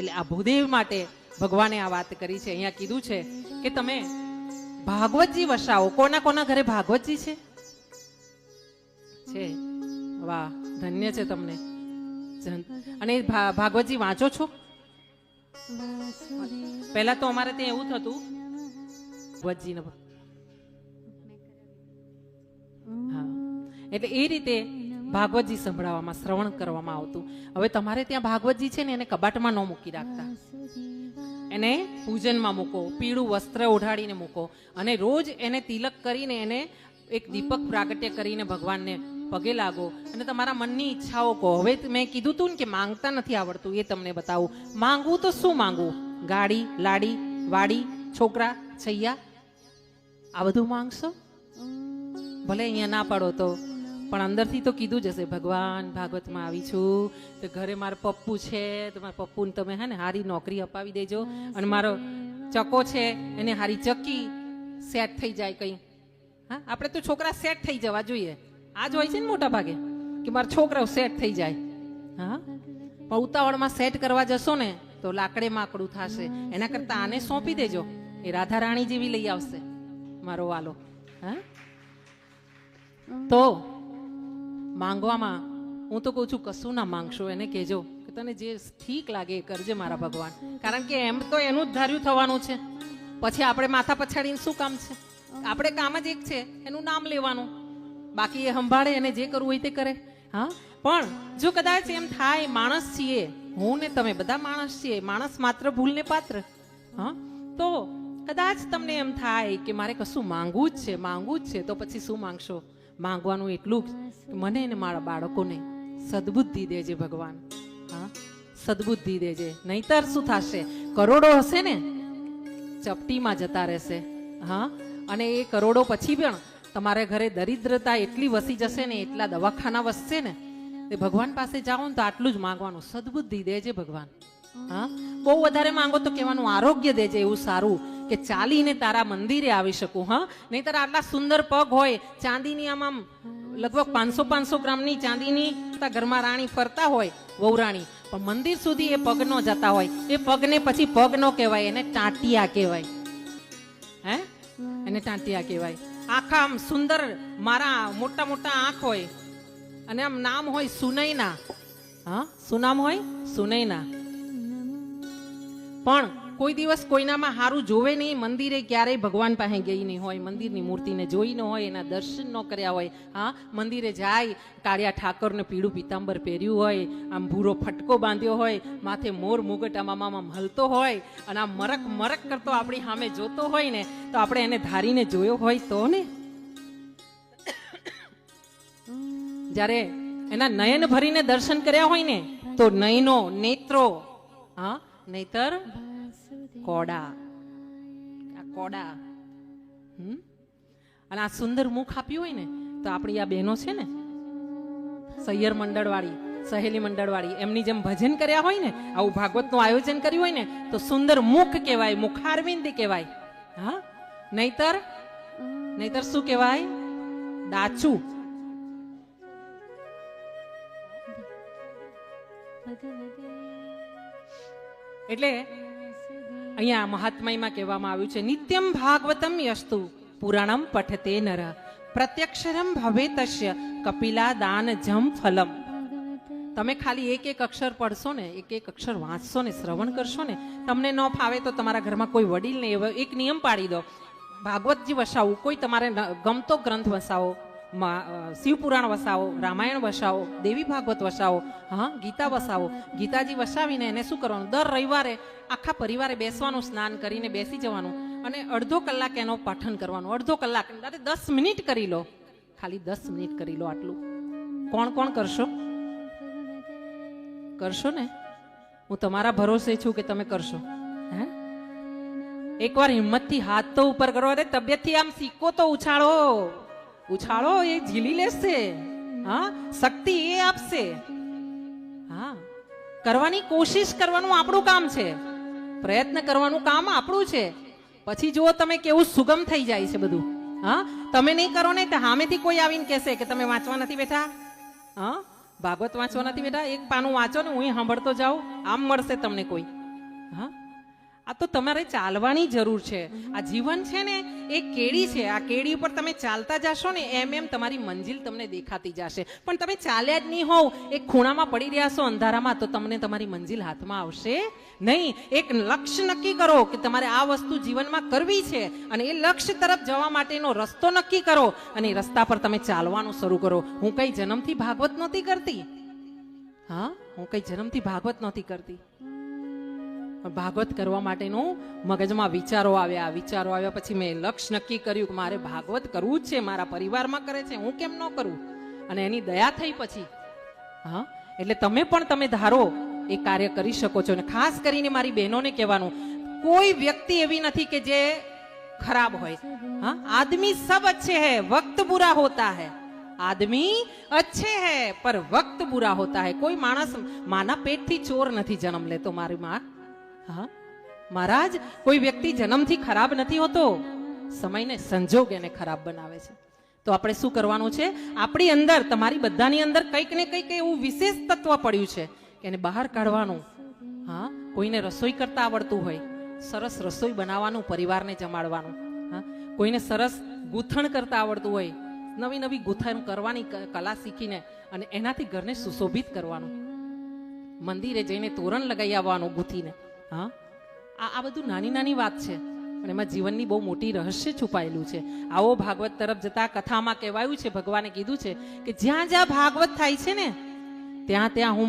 એટલે આ ભૂદેવ માટે ભગવાને આ વાત કરી છે. અહીંયા કીધું છે કે તમે ભાગવતજી વસાવો. કોના કોના ઘરે ભાગવતજી છે? છે. વાહ, ધન્ય છે તમને. અને ભાગવતજી વાંચો છો? પહેલા તો અમારે ત્યાં એવું થતું. ભાગવતજીને હા. એટલે એ રીતે ભાગવતજી સંભળાવવામાં શ્રવણ કરવામાં આવતું. હવે તમારે ત્યાં ભાગવતજી છે ને, એને કબાટમાં ન મૂકી રાખતા. એને પૂજનમાં મૂકો, પીળું વસ્ત્ર ઓઢાડીને મૂકો અને રોજ એને તિલક કરીને એને એક દીપક પ્રાગટ્ય કરીને ભગવાનને પગે લાગો અને તમારા મનની ઈચ્છાઓ કહો. હવે મેં કીધું તું ને કે માંગતા નથી આવડતું, એ તમને બતાવું. માંગવું તો શું માંગવું? ગાડી, લાડી, વાડી, છોકરા, છૈયા? આ બધું માંગશો? ભલે અહીંયા ના પાડો તો. પણ અંદરથી તો કીધું જ હશે, ભગવાન, ભાગવતમાં આવી છું, તો ઘરે મારા પપ્પુ છે, તો મારા પપ્પુને તમે હે ને સારી નોકરી અપાવી દેજો. અને મારો ચકો છે, એને સારી ચક્કી સેટ થઈ જાય કંઈ. હા, આપણે તો છોકરા સેટ થઈ જવા જોઈએ. આ જ હોય છે ને મોટા ભાગે, કે મારા છોકરાઓ સેટ થઈ જાય. હા? પણ ઉતાવળમાં સેટ કરવા જશો ને, તો લાકડે માકડું થશે. એના કરતા આને સોંપી દેજો. એ રાધા રાણી જેવી લઈ આવશે, મારો વાલો. હા? તો માંગવામાં, હું તો કહું છું, કશું ના માંગશો, એને કહેજો કે તને જે ઠીક લાગે એ કરજે મારા ભગવાન. કારણ કે એમ તો એનું જ ધાર્યું થવાનું છે. પછી આપણે માથા પછાડીને શું કામ છે? આપણે કામ જ એક છે, એનું નામ લેવાનું. બાકી એ સંભાળે, એને જે કરવું હોય તે કરે. હા? પણ જો કદાચ એમ થાય, માણસ છીએ, હું ને તમે બધા માણસ છીએ, માણસ માત્ર ભૂલને પાત્ર. હા? તો કદાચ તમને એમ થાય કે મારે કશું માંગવું જ છે, માંગવું જ છે, તો પછી શું માંગશો? માંગવાનું એટલું જ મને ને મારા બાળકોને સદબુદ્ધિ દેજે ભગવાન. હા? સદબુદ્ધિ દેજે. નહીતર શું થશે? કરોડો હશે ને? ચપટીમાં જતા રહેશે. હા? અને એ કરોડો પછી પણ તમારે ઘરે દરિદ્રતા એટલી વસી જશે ને, એટલા દવાખાના વસશે ને, તે ભગવાન પાસે જાઓ ને તો આટલું જ માંગવાનું. સદબુદ્ધિ દેજે ભગવાન. હા? બહુ વધારે માંગો તો કહેવાનું આરોગ્ય દેજે એવું સારું. કે ચાલીને તારા મંદિરે આવી શકું, હા? નહીતર આટલા સુંદર પગ હોય, ચાંદીની આમ આમ લગભગ પાંચસો પાંચસો ગ્રામની ચાંદીની ઘરમાં રાણી ફરતા હોય, વહુરાણી. પણ મંદિર સુધી એ પગ ન જતા હોય. એ પગને પછી પગ ન કહેવાય, એને ટાંટિયા કહેવાય. હે? એને ટાંટિયા કહેવાય. આખા આમ સુંદર મારા મોટા મોટા આંખ હોય, અને આમ નામ હોય સુનૈના. હા? શું નામ હોય? સુનૈના. પણ કોઈ દિવસ કોઈનામાં સારું જોવે નહીં, મંદિરે ક્યારેય ભગવાન પાસે ગઈ નહીં હોય, મંદિરની મૂર્તિને જોઈ ન હોય, એના દર્શન ન કર્યા હોય. હા, મંદિરે જાય, કાળિયા ઠાકરને પીળું પીતાંબર પહેર્યું હોય, આમ ભૂરો ફટકો બાંધ્યો હોય, માથે મોર મુગટ આમ મલતો હોય, અને આમ મરક મરક કરતો આપણી સામે જોતો હોય ને, તો આપણે એને ધારીને જોયો હોય તો ને? જ્યારે એના નયન ભરીને દર્શન કર્યા હોય ને, તો નયનો નેત્રો, હા નહીતર કોડા. આ કોડા. હમ? અને આ સુંદર મુખ આપ્યું હોય ને, તો આપણી આ બહેનો છે ને, સૈયર મંડળવાળી, સહેલી મંડળવાળી, એમની જેમ ભજન કર્યા હોય ને, આવું ભાગવતનું આયોજન કર્યું હોય ને, તો સુંદર મુખ કહેવાય, મુખારવિંદી કહેવાય. હા? નહીતર? નહીતર શું કહેવાય? ડાચું એટલે અહીંયા મહાત્માઈમાં કહેવામાં આવ્યું છે, નિત્યમ ભાગવતમ યસ્તુ, પુરાણમ પઠતે નર, પ્રત્યક્ષરમ ભવે તસ્ય કપિલા દાન જમ ફલમ. તમે ખાલી એક એક અક્ષર પડશો ને, એક એક અક્ષર વાંચશો ને, શ્રવણ કરશો ને, તમને ન ફાવે તો તમારા ઘરમાં કોઈ વડીલને નહીં એક નિયમ પાડી દો. ભાગવતજી વસાવું, કોઈ તમારે ગમતો ગ્રંથ વસાવો. શિવપુરાણ વસાવો, રામાયણ વસાવો, દેવી ભાગવત વસાવો, હા, ગીતા વસાવો. ગીતાજી વસાવીને એને શું કરવાનું? દર રવિવારે આખા પરિવારે બેસવાનું, સ્નાન કરીને બેસી જવાનું અને અડધો કલાક એનો પાઠન કરવાનું. અડધો કલાક. અરે દસ મિનિટ કરી લો. ખાલી દસ મિનિટ કરી લો આટલું. કોણ કોણ કરશો? કરશો ને? હું તમારા ભરોસે છું કે તમે કરશો. હે? એકવાર હિંમતથી હાથ તો ઉપર કરો અરે તબિયતથી આમ સિક્કો તો ઉછાળો. ઉછાળો એ ઝીલી લેશે હા શક્તિ એ આપશે હા કરવાની કોશિશ કરવાનું આપણું કામ છે પ્રયત્ન કરવાનું કામ આપણું છે પછી જુઓ તમે કેવું સુગમ થઈ જાય છે બધું. હા, તમે નહીં કરો ને તો સામેથી કોઈ આવીને કહેશે કે તમે વાંચવા નથી બેઠા. હા, ભાગવત વાંચવા નથી બેઠા. એક પાનું વાંચો ને હું સાંભળતો જાઉં. આમ મળશે તમને કોઈ. હા આ તો તમારે ચાલવાની જરૂર છે. આ જીવન છે ને, એ કેડી છે. આ કેડી ઉપર તમે ચાલતા જશો ને, એમ એમ તમારી મંજિલ તમને દેખાતી જશે. પણ તમે ચાલ્યા જ નહીં હોવ, એક ખૂણામાં પડી રહ્યા છો અંધારામાં, તો તમને તમારી મંજિલ હાથમાં આવશે નહીં. એક લક્ષ્ય નક્કી કરો કે તમારે આ વસ્તુ જીવનમાં કરવી છે અને એ લક્ષ્ય તરફ જવા માટેનો રસ્તો નક્કી કરો અને એ રસ્તા પર તમે ચાલવાનું શરૂ કરો. હું કઈ જન્મથી ભાગવત નહોતી કરતી? હા? હું કઈ જન્મથી ભાગવત નહોતી કરતી? ભાગવત કરવા માટેનું મગજમાં વિચારો આવ્યા. વિચારો આવ્યા પછી મેં લક્ષ્ય નક્કી કર્યું કે મારે ભાગવત કરવું જ છે, મારા પરિવારમાં કરે છે, હું કેમ ન કરું? અને એની દયા થઈ પછી, હા, એટલે તમે પણ તમે ધારો એ કાર્ય કરી શકો છો. અને ખાસ કરીને મારી બહેનોને કહેવાનું, કોઈ વ્યક્તિ એવી નથી કે જે ખરાબ હોય. હા, આદમી સબ અચ્છે હૈ, વક્ત બુરા હોતા હૈ. આદમી અચ્છે હૈ, પર વક્ત બુરા હોતા હૈ. કોઈ માણસ, માના પેટથી ચોર નથી જન્મ લેતો મારી માં. હા? મહારાજ, કોઈ વ્યક્તિ જન્મથી ખરાબ નથી હોતો. સમયને સંજોગ એને ખરાબ બનાવે છે. તો આપણે શું કરવાનું છે? આપણી અંદર, તમારી બધાની અંદર કંઈક ને કંઈક એવું વિશેષ તત્વ પડ્યું છે કે એને બહાર કાઢવાનું. હા? કોઈને રસોઈ કરતા આવડતું હોય, સરસ રસોઈ બનાવવાનું, પરિવારને જમાડવાનું. હા? કોઈને સરસ ગૂંથણ કરતા આવડતું હોય, નવી નવી ગૂંથણ કરવાની કલા શીખીને અને એનાથી ઘરને સુશોભિત કરવાનું. મંદિરે જઈને તોરણ લગાવી આવવાનું ગૂંથીને. હા? આ આ બધું નાની નાની વાત છે. પણ એમાં જીવનની બહુ મોટી રહસ્ય છુપાયેલું છે. આવો ભાગવત તરફ જતા કથામાં કહેવાયું છે, ભગવાને કીધું છે કે જ્યાં જ્યાં ભાગવત થાય છે ને, ત્યાં ત્યાં હું